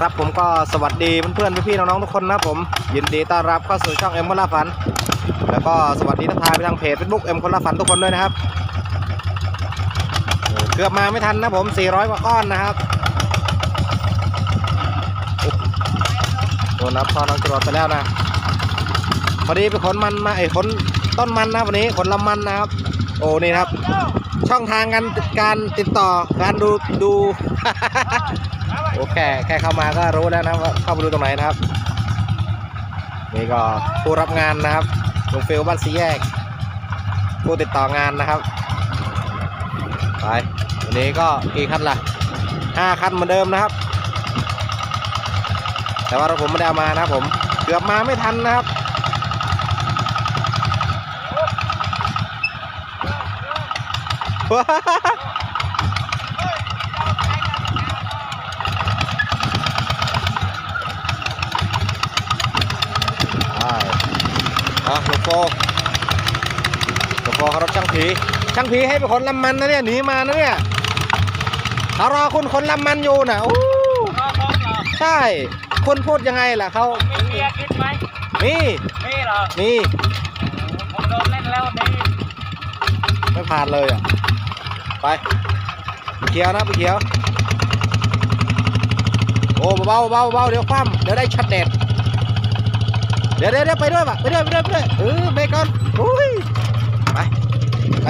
ครับผมก็สวัสดีเพื่อนๆพี่ๆน้องๆทุกคนนะผมยินดีต้อนรับเข้าสู่ช่องเอ็มคนละฝัน แล้วก็สวัสดีทักทายไปทางเพจเฟซบุ๊กเอ็มคนละฝันทุกคนด้วยนะครับเกือบมาไม่ทันนะผม 400 กว่าก้อนนะครับโอ้โดนนับตอนน้องจรวดไปแล้วนะพอดีไปขนมันมาไอ้ขนต้นมันนะวันนี้ขนลำมันนะครับ โอ้นี่ครับ ช่องทางการการติดต่อการดูดู โอเคแค่เข้ามาก็รู้แล้วนะว่าเข้ามาดูตรงไหนนะครับ นี่ก็ผู้รับงานนะครับลุงฟิลบ้านสีแยก ผู้ติดต่องานนะครับไปวันนี้ก็กี่คันล่ะห้าคันเหมือนเดิมนะครับ แต่ว่ารถผมไม่ได้มานะผมเกือบมาไม่ทันนะครับใช่อะ หลวงโฟหลวงโฟเขารถช่างผี ช่างผีให้ไปขนลำมันนะเนี่ยหนีมานะเนี่ยเขารอคุณขนลำมันอยู่น่ะโอ้ใช่ คุณพูดยังไงล่ะเขามีเมียคิดไหมนี่มีเหรอนี่ผมโดนเล่นแล้ววันนี้ไม่ผ่านเลยอะไปไปเขียวนะไปเขียว โอ้เบาๆเบาๆเบาๆเดี๋ยวคว่ำเดี๋ยวได้ช็อตเด็ด เดี๋ยวเดี๋ยวเดี๋ยวไปด้วยปะไปด้วยไปด้วยไปด้วยเออเบรกก่อนอุ้ยไปไป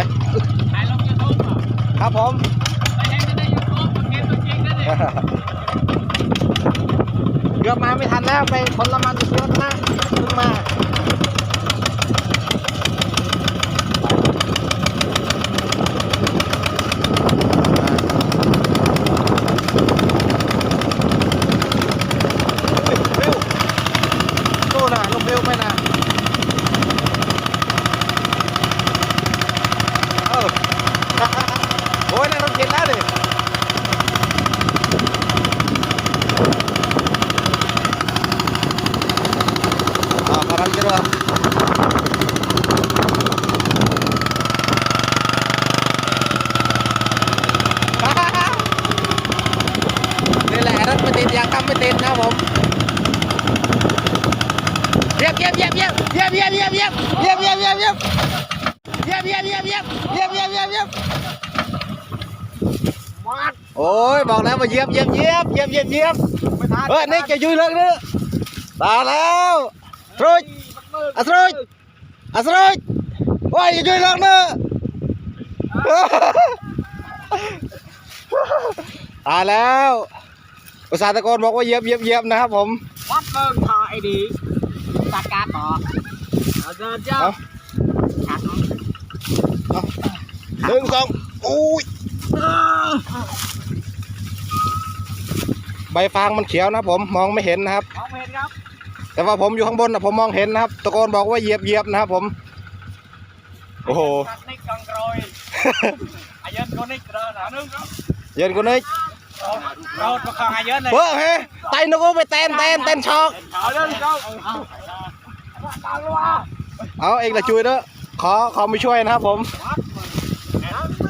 ถ่ายลงยูทูบเหรอครับผมไปให้ไม่ได้ยูทูบมันเกมตัวจริงนะเนี่ยเกือบมาไม่ทันแล้วไปคนละมันอีกเยอะนะเพิ่งมาเฮ้ยเร็วโน่นน่ะลงเร็วไปนะเอ อ โอ้ยนั่งรถเข็นแล้วดิ Ah, parang dalawa. Đây là rất mới tin, dạng không mới tin nha bụng. Dẹp, dẹp, dẹp, dẹp, dẹp, dẹp, dẹp, dẹp, dẹp, dẹp, dẹp, dẹp. Dẹp, dẹp, dẹp, dẹp, dẹp, dẹp, dẹp, dẹp. โอ้ยบอกแล้วมาเยียบเยียบเยียบเยียบเยียบเยียบเฮ้ยนี่จะยุ่ยเลิกเนึตาแล้วสรุยอะสรุยอะสรุยโอ้ยจะยุ่ยเลิกเนึตายแล้วอุตสาหตะโกนบอกว่าเยียบเยียบเยียบนะครับผมวัดเบิ่งทอไอดีตาการต่อ เอาเดินเจ้าเอาขาดหนึ่งสองอุ้ยใบฟางมันเขียวนะผมมองไม่เห็นนะครับ มองไม่เห็นครับ แต่ว่าผมอยู่ข้างบนนะผมมองเห็นนะครับตะโกนบอกว่าเหยียบเหยียบนะครับผม โอ้โหตัดนิกกังโรยอายุคนนิกเดินอะนึงครับเย็นกูนึกเราประคองอายุเลยเฮ้ยเฮ้ยไตนกูไปเต้นเต้นเต้นช็อกเอาเดินเจ้าเอาตาลัว เอาเองละจุยเด้อขอขอมาช่วยนะครับผม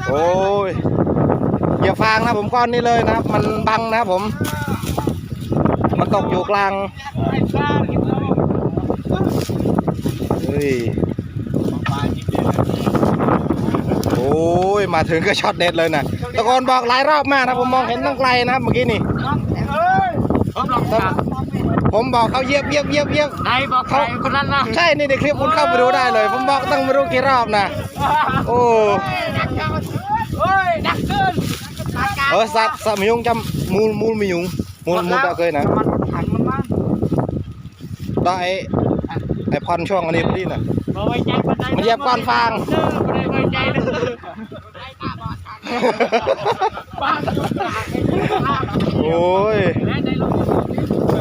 โอ้ยเหยียบฟางนะผมก้อนนี้เลยนะครับ มันบังนะครับผม มันตกอยู่กลางเฮ้ยโอ้ยมาถึงก็ช็อตเด็ดเลยนะตะโกนบอกหลายรอบมากนะผมมองเห็นตั้งไกลนะครับเมื่อกี้นี่ ผมลองถามผมบอกเขาเหยียบเหยียบเหยียบเหยียบใครบอกใครคนนั้นนะใช่นี่ในคลิปคุณเข้าไปดูได้เลย ผมบอกตั้งไม่รู้กี่รอบนะโอ้เฮ้ยดักเกินเออสัตว์สัตว์มียุงจำมูลมูลมียุงมูลมูลตะเคยนะมันถังมันมาได้ไอ้ไอ้พรช่วงอันนี้พอดีน่ะบ่ไว้ใจมันได้มันเหยียบก้อนฟางเด้อบ่ได้ไว้ใจเด้อบ้านโอ้ ยได้ได้ลง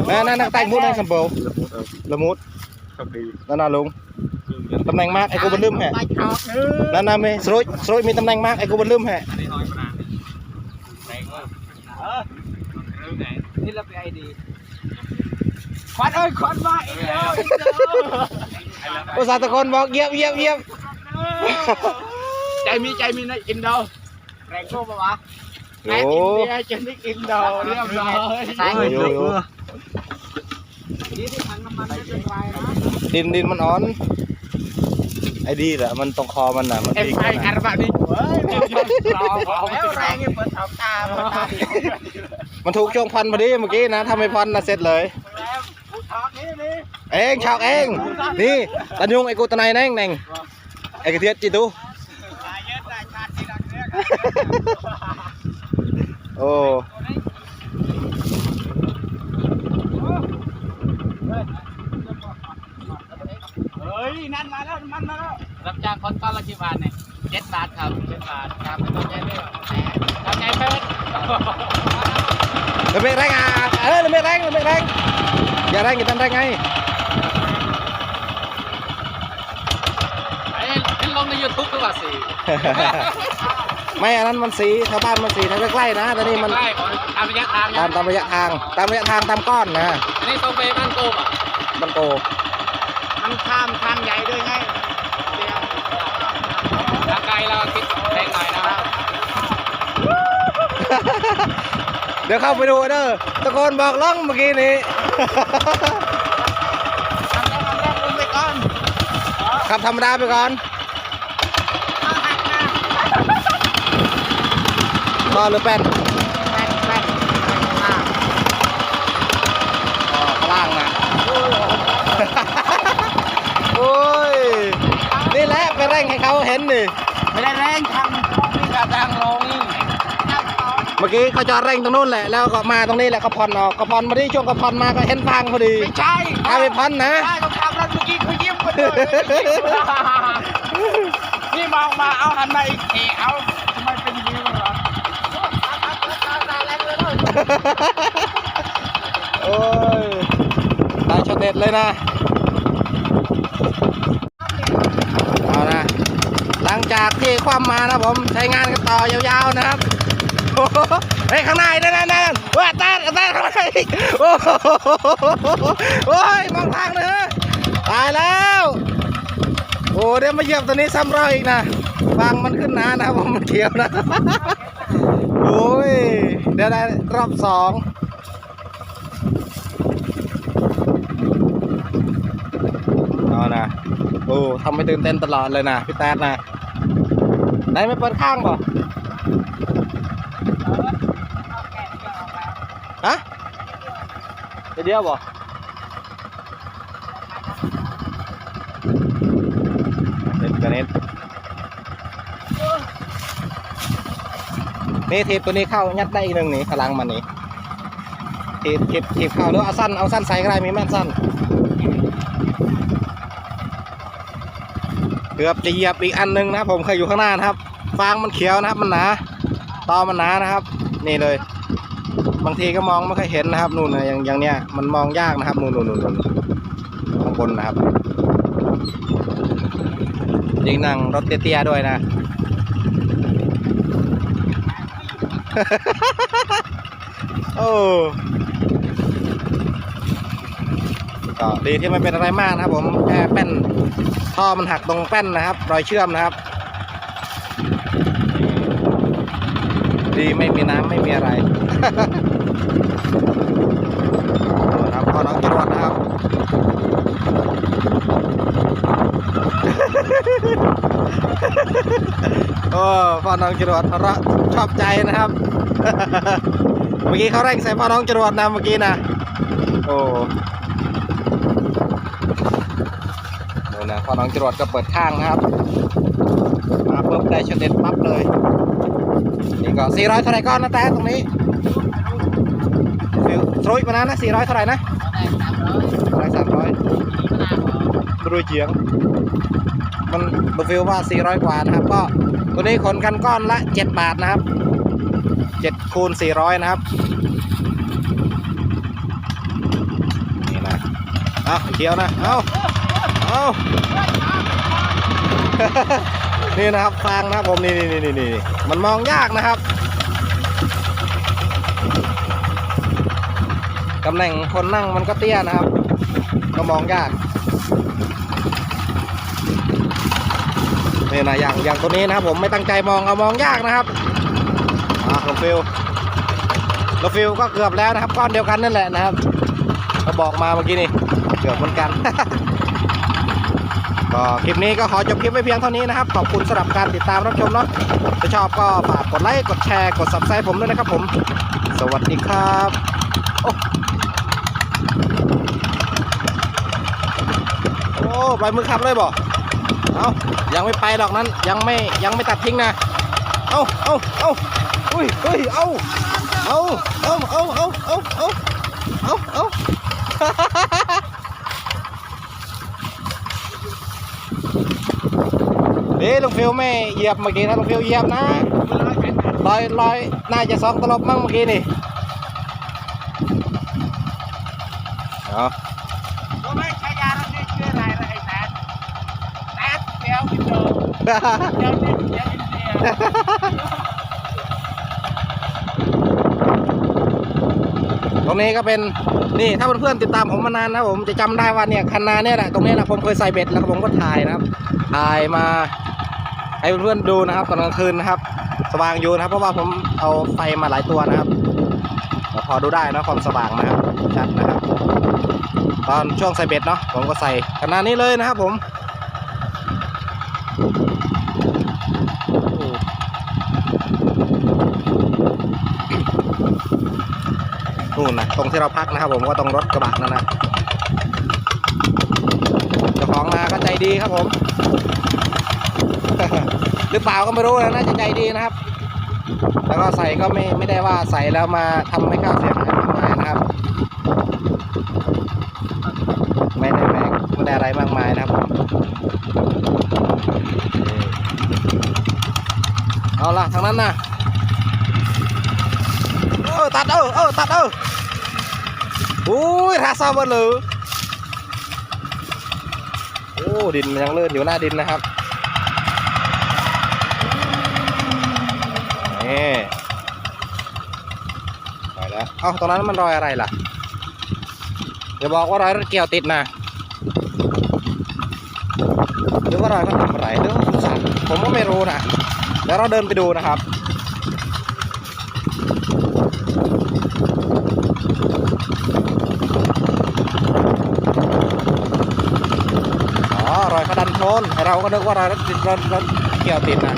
นั่นนั่นนักแต่งมุดนั่นสัมเบลละมุดนั่นน่ะลุงตำแหน่งมากไอ้กูบนลืมแฮะไปชอบเด้อนั่นน่ะมีสรุยสรุยมีตำแหน่งมากไอ้กูบนลืมแฮะนี่เราไปไอดีควันเอ้ยควันมาอีกแล้วอีกแล้วอุตส่าห์ตะโกนบอกเหยียบเหยียบเหยียบใจมีใจมีนะอินโดแรงโชว์ปะวะ โอ้แม่กินเบียร์จนได้กินดอกเรียบร้อยโอ้โหนี่ที่ถังน้ำมันไม่เป็นไรนะดินดินมันอ่อน ไอ้ดีแหละมันตรงคอมันน่ะ มันเอ็มดีกไอว่าอันนะแบบนี้เฮ้ยเราเอาแล้วแรงยังเปิดสองตาเปิดตามันถูกช่วงพันพอดีเมื่อกี้นะถ้าไม่พันนะเสร็จเลย แล้วกูทอกนี่นี่เองชาวเอง นี่ตันยุงไอ้กูตะไนแน่งแน่งไอ้กระเทียดจีตูตายเยอะตายชาติที่รักเนี่ย โอ้เฮ้ยนั่นมาแล้วมันมาแล้วรับจ้างคนต้นละกี่บาทเนี่ยเจ็ดบาทครับเจ็ดบาทครับไม่ต้องใจเด้อทำไงเพิ่นเไม่แรงอะเออไม่แรงไม่แรงอย่าแรงอย่าตันแรงไงไอ้เห็นลงในยูทูบตัวสิ ไม่อันนั้นมันสีชาวบ้านมันสีทางใกล้ๆนะแต่นี่มันใกล้ของตามระยะทางตามตามระยะทาง ตามระยะทางตามก้อนนะอันนี้ต้องไปบ้านโกมอะมันโตมันข้ามทางใหญ่ด้วยไงทางไกลเราคิดแพงหน่อยนะครับ เดี๋ยวเข้าไปดูเด้อตะโกนบอกล่องเมื่อกี้นี้ทำแรกทำแรกลงไปก่อนขับธรรมดาไปก่อน ก็หรือแป้นแป้นแป้นอ่าอ๋อข้างล่างนะโอ้ยนี่แหละไปเร่งให้เขาเห็นนี่ไม่ได้แรงทางนี่กับทางลงเมื่อกี้เขาจอดเร่งตรงนู้นแหละแล้วก็มาตรงนี้แหละเขาผ่อนออกเขาผ่อนมาที่ช่วงเขาผ่อนมาก็เห็นทางพอดีไม่ใช่ถ้าไม่ผ่อนนะใช่ต้องทำแล้วเมื่อกี้เขายิ้มกันเลยนี่มองมาเอาหันมาอีกทีเอา โอ้ยได้ช็อตเด็ดเลยนะ เอานะ หลังจากที่ความมานะผม ใช้งานกันต่อยาวๆนะครับโอ้โหเฮ้ยข้างในนั่นนั่นนั่นว่าตาตาข้างในอีกโอ้โหโอ้ยมองทางเลยตายแล้ว โอ้เดี๋ยวมาเหยียบตัวนี้ซ้ำรอยอีกนะฟังมันขึ้นหนานะผมมันเขียวนะ โอ้ยเดี๋ยวได้รอบสองเอานะโอ้ทำให้ตื่นเต้นตลอดเลยนะพี่แต๊ดนะไหนไม่เปิดข้างป่ะฮะเดี๋ยวเดียวบ่เด็ดกันนิด นี่ทีบตัวนี้เข้ายัดได้อีกหนึ่งนี่พลังมันนี่ทีบทีบทีบเข้าหรือเอาสั้นเอาสั้นใส่ก็ได้มีแม่นสั้นเกือบจะเหยียบอีกอันหนึงนะผมเคยอยู่ข้างหน้านะครับ ฟางมันเขียวนะครับ มันหนาตอมันหนานะครับ นี่เลย บางทีก็มองไม่ค่อยเห็นนะครับนู่นนะอย่างอย่างเนี้ยมันมองยากนะครับนู่นนู่นนู่นนู่นข้างบนนะครับยิงนั่งรถเตี้ยๆด้วยนะ โอ้ก็ดีที่ไม่เป็นอะไรมากนะครับ ผมแค่แป้นท่อมันหักตรงแป้นนะครับ รอยเชื่อมนะครับ ดีไม่มีน้ำไม่มีอะไร ครับพ่อน้องจรวดนะครับ โอ้ พ่อน้องจรวดเราะชอบใจนะครับ เมื่อกี้เขาเร่งใส่พ่อน้องจรวดนะเมื่อกี้นะโอ้นี่นะพอน้องจรวดก็เปิดข้างนะครับมาปุ๊บได้ช็อตเด็ดปั๊บเลยนี่ก็400เท่าไหร่ก้อนนะแต่ตรงนี้ฟิวทรุยมานะนะ400เท่าไหร่นะได้300บรูเจียง มันบฟิวว่า 400 กว่านะครับ ก็ ตัวนี้ขนกันก้อนละ 7 บาทนะครับ7คูณ400 นะครับ นี่นะเอาเขียวนะ เอาเอานี่นะครับฟางนะครับผมนี่นี่นี่นี่นี่มันมองยากนะครับตำแหน่งคนนั่งมันก็เตี้ยนะครับ ก็มองยาก นี่นะอย่างอย่างตัวนี้นะครับผมไม่ตั้งใจมองเอามองยากนะครับอะลงฟิลรถฟิลก็เกือบแล้วนะครับก้อนเดียวกันนั่นแหละนะครับเขาบอกมาเมื่อกี้นี่เกือบเหมือนกัน ก็คลิปนี้ก็ขอจบคลิปไว้เพียงเท่านี้นะครับ ขอบคุณสำหรับการติดตามรับชมเนาะถ้าชอบก็ฝากกดไลค์กดแชร์กด subscribe ผมด้วยนะครับผม สวัสดีครับโอ้โอ้ปมือขับเลยบ่ เอายังไม่ไปหรอกนั้นยังไม่ยังไม่ตัดทิ้งนะ เอาเอาเอาอุ้ยอุ้ยเอาเอาเอาเอาเอาเอาเอาเอาเอาเด้ลุงฟิวไม่เหยียบเมื่อกี้นะลุงฟิวเหยียบนะลอยลอยน่าจะสองตลบมั่งเมื่อกี้นี่เอา ตรงนี้ก็เป็นนี่ถ้าเพื่อนๆติดตามผมมานานนะผมจะจำได้ว่าเนี่ยคันนาเนี่ยแหละตรงนี้นะผมเคยใส่เบ็ดแล้วผมก็ถ่ายนะครับ ถ่ายมาให้เพื่อนๆดูนะครับตอนกลางคืนนะครับ สว่างอยู่นะครับ เพราะว่าผมเอาไฟมาหลายตัวนะครับพอดูได้นะความสว่างนะครับชัดนะครับ ตอนช่วงใส่เบ็ดเนาะผมก็ใส่ขนาดนี้เลยนะครับผม นู่นนะตรงที่เราพักนะครับผมก็ตรงรถกระบะนั่นนะเจ้าของนาก็ใจดีครับผม หรือเปล่าก็ไม่รู้นะน่าจะใจดีนะครับ แล้วก็ใส่ก็ไม่ไม่ได้ว่าใส่แล้วมาทำให้ข้าวเสียหายมากมายนะครับ ไม่ได้แบกไม่ได้อะไรมากมายนะครับเอาละทางนั้นนะ ออตัดเออเออตัดเอออุ้ยราซาบอร์เลยโอ้ดินมันยังเลื่อนอยู่หน้าดินนะครับนี่ไปแล้วเอ้าตรงนั้นมันรอยอะไรล่ะอย่าบอกว่ารอยรถเกี่ยวติดนะหรือว่ารอยเขาทำอะไรหรือว่าเขาสั่นผมก็ไม่รู้นะเดี๋ยวเราเดินไปดูนะครับ นนเราก็นึกว่าเราติดเราเกี่ยวติดนะ